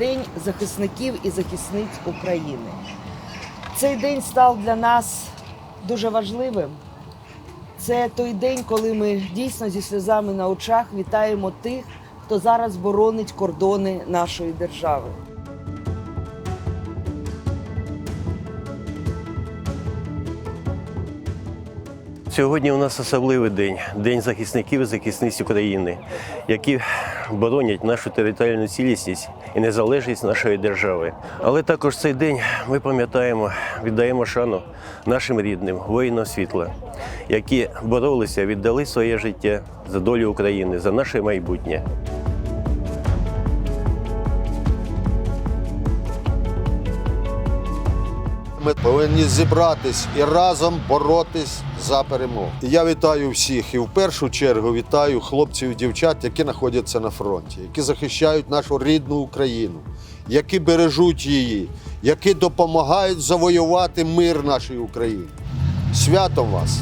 День захисників і захисниць України. Цей день став для нас дуже важливим. Це той день, коли ми дійсно зі сльозами на очах вітаємо тих, хто зараз боронить кордони нашої держави. Сьогодні у нас особливий день день захисників і захисниць України, які боронять нашу територіальну цілісність і незалежність нашої держави. Але також цей день ми пам'ятаємо, віддаємо шану нашим рідним, воїнам світла, які боролися, віддали своє життя за долю України, за наше майбутнє. Ми повинні зібратись і разом боротись за перемогу. Я вітаю всіх і в першу чергу вітаю хлопців і дівчат, які знаходяться на фронті, які захищають нашу рідну Україну, які бережуть її, які допомагають завоювати мир нашій Україні. Святом вас!